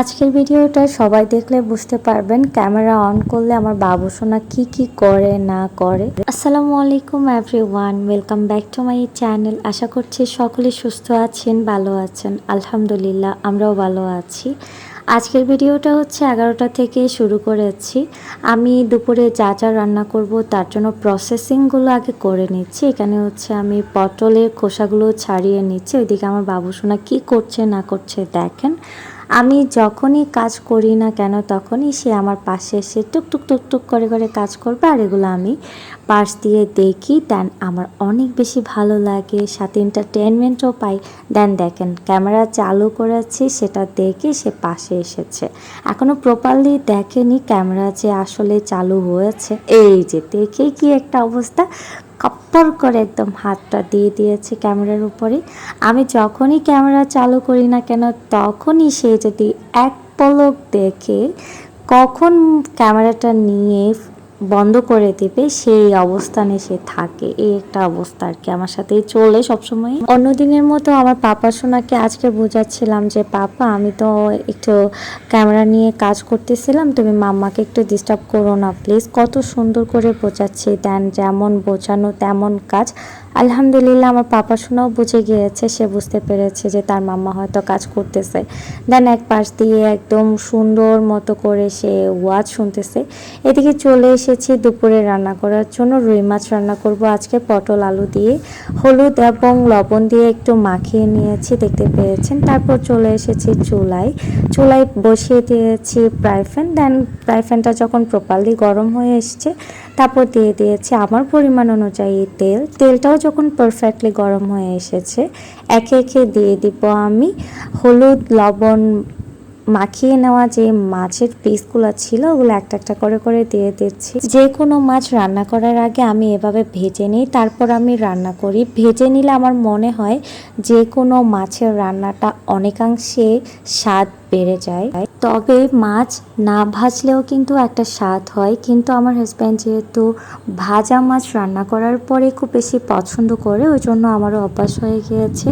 আজকের ভিডিওটা সবাই দেখলে বুঝতে পারবেন, ক্যামেরা অন করলে আমার বাবু সোনা কি কি করে, না করে। আসসালামু আলাইকুম everyone welcome back to my channel আশা করছি সকলে সুস্থ আছেন, ভালো আছেন। আলহামদুলিল্লাহ, আমরাও ভালো আছি। আজকের ভিডিওটা হচ্ছে এগারোটা থেকে শুরু করেছি। আমি দুপুরে যা যা রান্না করব তার জন্য প্রসেসিংগুলো আগে করে নিচ্ছি। এখানে হচ্ছে আমি পটলের খোসাগুলো ছাড়িয়ে নিচ্ছি। ওইদিকে আমার বাবু সোনা কী করছে, না করছে দেখেন। আমি যখনই কাজ করি না কেন, তখনই সে আমার পাশে এসে টুক টুক টুক টুক করে করে কাজ করবে আর এগুলো আমি পাশ দিয়ে দেখি, দেন আমার অনেক বেশি ভালো লাগে। সাথে এন্টারটেনমেন্টও পাই। দেন দেখেন, ক্যামেরা চালু করেছি, সেটা দেখে সে পাশে এসেছে। এখনও প্রপারলি দেখেনি ক্যামেরা যে আসলে চালু হয়েছে। এই যে দেখে কি একটা অবস্থা। কাপ্পর করে একদম হাতটা দিয়ে দিয়েছে ক্যামেরার উপরে। আমি যখনই ক্যামেরা চালু করি না কেন, তখনই সে যদি এক পলক দেখে, কখন ক্যামেরাটা নিয়ে বন্ধ করে দিবে, সেই অবস্থানে সে থাকে। এই একটা অবস্থা আর কি, আমার সাথেই চলে সবসময় অন্যদিনের মতো আমার পাপা সোনাকে আজকে বোঝাচ্ছিলাম যে, পাপা, আমি তো একটু ক্যামেরা নিয়ে কাজ করতেছিলাম, তুমি মাম্মাকে একটু ডিস্টার্ব করো না প্লিজ কত সুন্দর করে বোঝাচ্ছে দেন যেমন বোঝানো তেমন কাজ। আলহামদুলিল্লাহ, আমার পাপা শোনাও বুঝে গিয়েছে, সে বুঝতে পেরেছে যে তার মাম্মা হয়তো কাজ করতেছে। দেন এক পাশ দিয়ে একদম সুন্দর মতো করে সে ওয়াজ শুনতেছে। এদিকে চলে এসেছি দুপুরে রান্না করার জন্য, রুই মাছ রান্না করব। আজকে পটল আলু দিয়ে হলুদ এবং লবণ দিয়ে একটু মাখিয়ে নিয়েছি, দেখতে পেয়েছেন। তারপর চলে এসেছি চুলায়। চুলায় বসিয়ে দিয়েছি ফ্রাই দেন ফ্রাই যখন প্রপারলি গরম হয়ে এসছে তারপর দিয়ে দিয়েছি আমার পরিমাণ অনুযায়ী তেল। তেলটাও যখন পারফেক্টলি গরম হয়ে এসেছে, একে একে দিয়ে দিব আমি। হলুদ, লবণ মাখিয়ে নেওয়া যে মাছের পিসগুলো ছিল, ওগুলো একটা একটা করে করে দিয়ে দিচ্ছি। যে কোনো মাছ রান্না করার আগে আমি এভাবে ভেজে নিই, তারপর আমি রান্না করি। ভেজে নিলে আমার মনে হয় যে কোনো মাছের রান্নাটা অনেকাংশে স্বাদ বেড়ে যায়। তবে মাছ না ভাজলেও কিন্তু একটা স্বাদ হয়। কিন্তু আমার হাজব্যান্ড যেহেতু ভাজা মাছ রান্না করার পরে খুব বেশি পছন্দ করে, ওই জন্য আমারও অভ্যাস হয়ে গিয়েছে।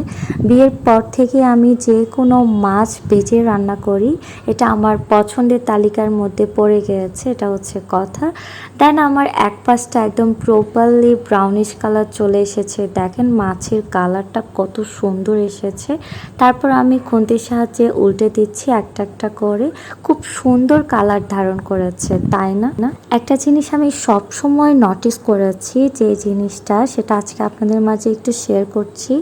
বিয়ের পর থেকে আমি যে কোনো মাছ বেজে রান্না করি, এটা আমার পছন্দের তালিকার মধ্যে পড়ে গিয়েছে, এটা হচ্ছে কথা। দেন আমার এক পাশটা একদম প্রপারলি ব্রাউনিশ কালার চলে এসেছে। দেখেন মাছের কালারটা কত সুন্দর এসেছে। তারপর আমি খুন্তির সাহায্যে উল্টে দিচ্ছি একটা একটা করে। খুব সুন্দর কালার ধারণ করেছে, তাই না? না? একটা জিনিস আমি সব সময় নোটিস করেছি যে জিনিসটা, সেটা আজকে আপনাদের মাঝে একটু শেয়ার করছি।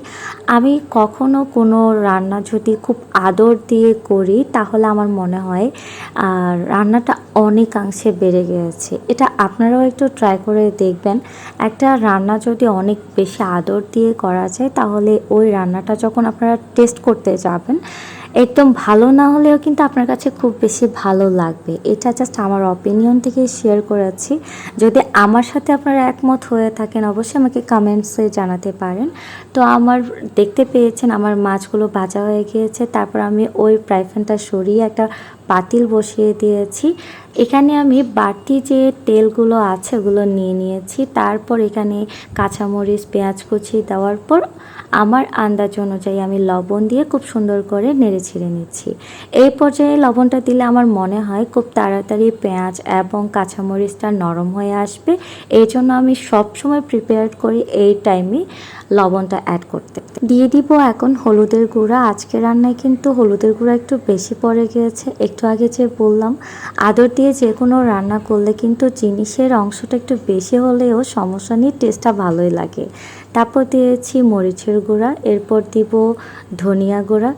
আমি কখনো কোনো রান্না যদি খুব আদর দিয়ে করি, তাহলে আমার মনে হয় রান্নাটা অনেকাংশে বেড়ে গিয়েছে। এটা আপনারাও একটু ট্রাই করে দেখবেন। একটা রান্না যদি অনেক বেশি আদর দিয়ে করা যায়, তাহলে ওই রান্নাটা যখন আপনারা টেস্ট করতে যাবেন একদম ভালো না হলেও কিন্তু আপনার কাছে খুব বেশি ভালো লাগবে। এটা জাস্ট আমার অপিনিয়ন থেকে শেয়ার করেছি। যদি আমার সাথে আপনারা একমত হয়ে থাকেন, অবশ্যই আমাকে কমেন্টসে জানাতে পারেন। তো আমার দেখতে পেয়েছেন, আমার মাছগুলো ভাজা হয়ে গিয়েছে। তারপর আমি ওই প্রাইফ্যানটা সরিয়ে একটা পাতিল বসিয়ে দিয়েছি। এখানে আমি বাড়তি যে তেলগুলো আছে, ওগুলো নিয়ে নিয়েছি। তারপর এখানে কাঁচামরিচ, পেঁয়াজ কুচি দেওয়ার পর আমার আন্দাজ অনুযায়ী আমি লবণ দিয়ে খুব সুন্দর করে নেড়ে ছিঁড়ে নিচ্ছি। এই পর্যায়ে লবণটা দিলে আমার মনে হয় খুব তাড়াতাড়ি পেঁয়াজ এবং কাঁচামরিচটা নরম হয়ে আসবে। এই জন্য আমি সবসময় প্রিপেয়ার করি এই টাইমে লবণটা অ্যাড করতে। দিয়ে দিব এখন হলুদের গুঁড়া। আজকে রান্নায় কিন্তু হলুদের গুঁড়া একটু বেশি পড়ে গিয়েছে। একটু আগে যে বললাম, আদর দিয়ে যে কোনো রান্না করলে কিন্তু জিনিসের অংশটা একটু বেশি হলেও সমস্যা নেই টেস্টটা ভালোই লাগে। তারপর দিয়েছি মরিচের গুঁড়া। এরপর দিব ধনিয়া গুঁড়া।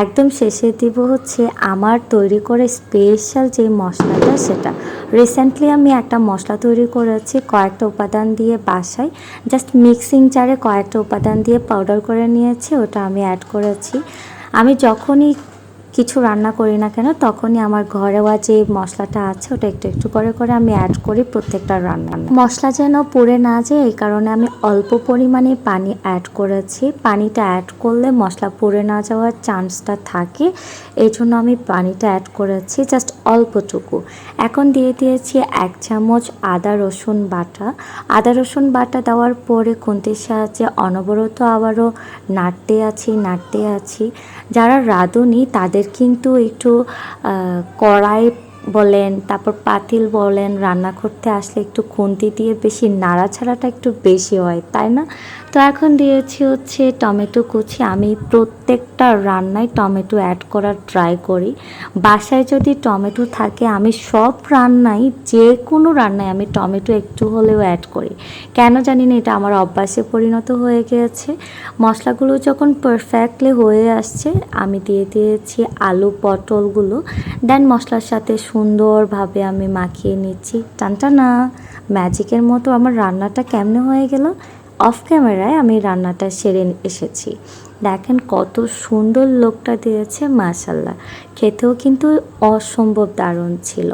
একদম শেষে দিব হচ্ছে আমার তৈরি করে স্পেশাল যে মশলাটা সেটা। রিসেন্টলি আমি একটা মশলা তৈরি করেছি, কয়েকটা উপাদান দিয়ে বাসায়। জাস্ট মিক্সিং জারে কয়েকটা উপাদান দিয়ে পাউডার করে নিয়েছি, ওটা আমি অ্যাড করেছি। আমি যখনই কিছু রান্না করি না কেন, তখনই আমার ঘরেওয়া যে মশলাটা আছে, ওটা একটু একটু করে করে আমি অ্যাড করি প্রত্যেকটা রান্না মশলা যেন পুড়ে না যায়, এই কারণে আমি অল্প পরিমাণে পানি অ্যাড করেছি। পানিটা অ্যাড করলে মশলা পুড়ে না যাওয়ার চান্সটা থাকে, এই জন্য আমি পানিটা অ্যাড করেছি জাস্ট অল্পটুকু। এখন দিয়ে দিয়েছি এক চামচ আদা রসুন বাটা। আদা রসুন বাটা দেওয়ার পরে খুন্তির সাহায্যে অনবরত আবারও নাড়তে আছি নাড়তে আছি। যারা রাঁধুনি তাদের তাদের কিন্তু একটু কড়াই বলেন, তারপর পাতিল বলেন, রান্না করতে আসলে একটু খুন্তি দিয়ে বেশি নাড়াছাড়াটা একটু বেশি হয়, তাই না? তো এখন দিয়েছি হচ্ছে টমেটো কুচি। আমি প্রত্যেকটা রান্নায় টমেটো অ্যাড করার ট্রাই করি। বাসায় যদি টমেটো থাকে, আমি সব রান্নায় যে কোনো রান্নায় আমি টমেটো একটু হলেও অ্যাড করি। কেন জানি না, এটা আমার অভ্যাসে পরিণত হয়ে গিয়েছে। মশলাগুলো যখন পারফেক্টলি হয়ে আসছে, আমি দিয়ে দিয়েছি আলু পটলগুলো। দেন মশলার সাথে সুন্দরভাবে আমি মাখিয়ে নিচ্ছি। টানটা না, ম্যাজিকের মতো আমার রান্নাটা কেমনে হয়ে গেল? অফ ক্যামেরায় আমি রান্নাটা সেরে এসেছি। দেখেন কত সুন্দর লোকটা দিয়েছে মাশাল্লাহ খেতেও কিন্তু অসম্ভব দারুণ ছিল।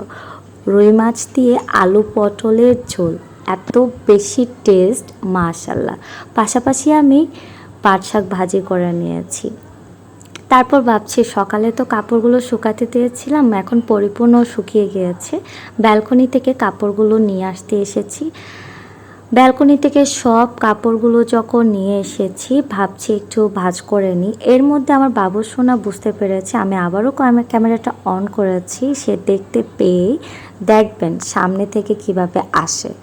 রুই মাছ দিয়ে আলু পটলের ঝোল, এত বেশি টেস্ট মাশাল্লাহ পাশাপাশি আমি পাট শাক ভাজি করে নিয়েছি। তারপর ভাবছি, সকালে তো কাপড়গুলো শুকাতে দিয়েছিলাম, এখন পরিপূর্ণ শুকিয়ে গিয়েছে। ব্যালকনি থেকে কাপড়গুলো নিয়ে আসতে এসেছি। ব্যালকনি থেকে সব কাপড়গুলো যখন নিয়ে এসেছি, ভাবছি একটু ভাজ করে নিই। এর মধ্যে আমার বাবু সোনা বুঝতে পেরেছে, আমি আবারও ক্যামে- ক্যামেরাটা অন করেছি, সে দেখতে পেয়ে দেখবেন সামনে থেকে কীভাবে আসে।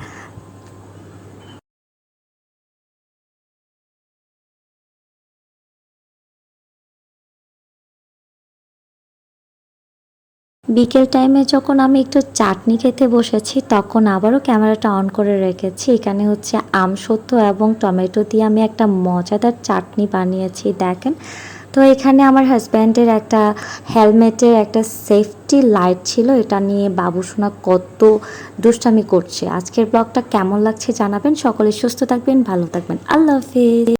বিকেল টাইমে যখন আমি একটু চাটনি খেতে বসেছি, তখন আবারও ক্যামেরাটা অন করে রেখেছি। এখানে হচ্ছে আমসত্ব এবং টমেটো দিয়ে আমি একটা মজাদার চাটনি বানিয়েছি, দেখেন। তো এখানে আমার হাজব্যান্ডের একটা হেলমেটের একটা সেফটি লাইট ছিল, এটা নিয়ে বাবুসোনা কত দুষ্টামি করছে। আজকের ব্লগটা কেমন লাগছে জানাবেন, সকলে সুস্থ থাকবেন, ভালো থাকবেন। আল্লাহ হাফিজ।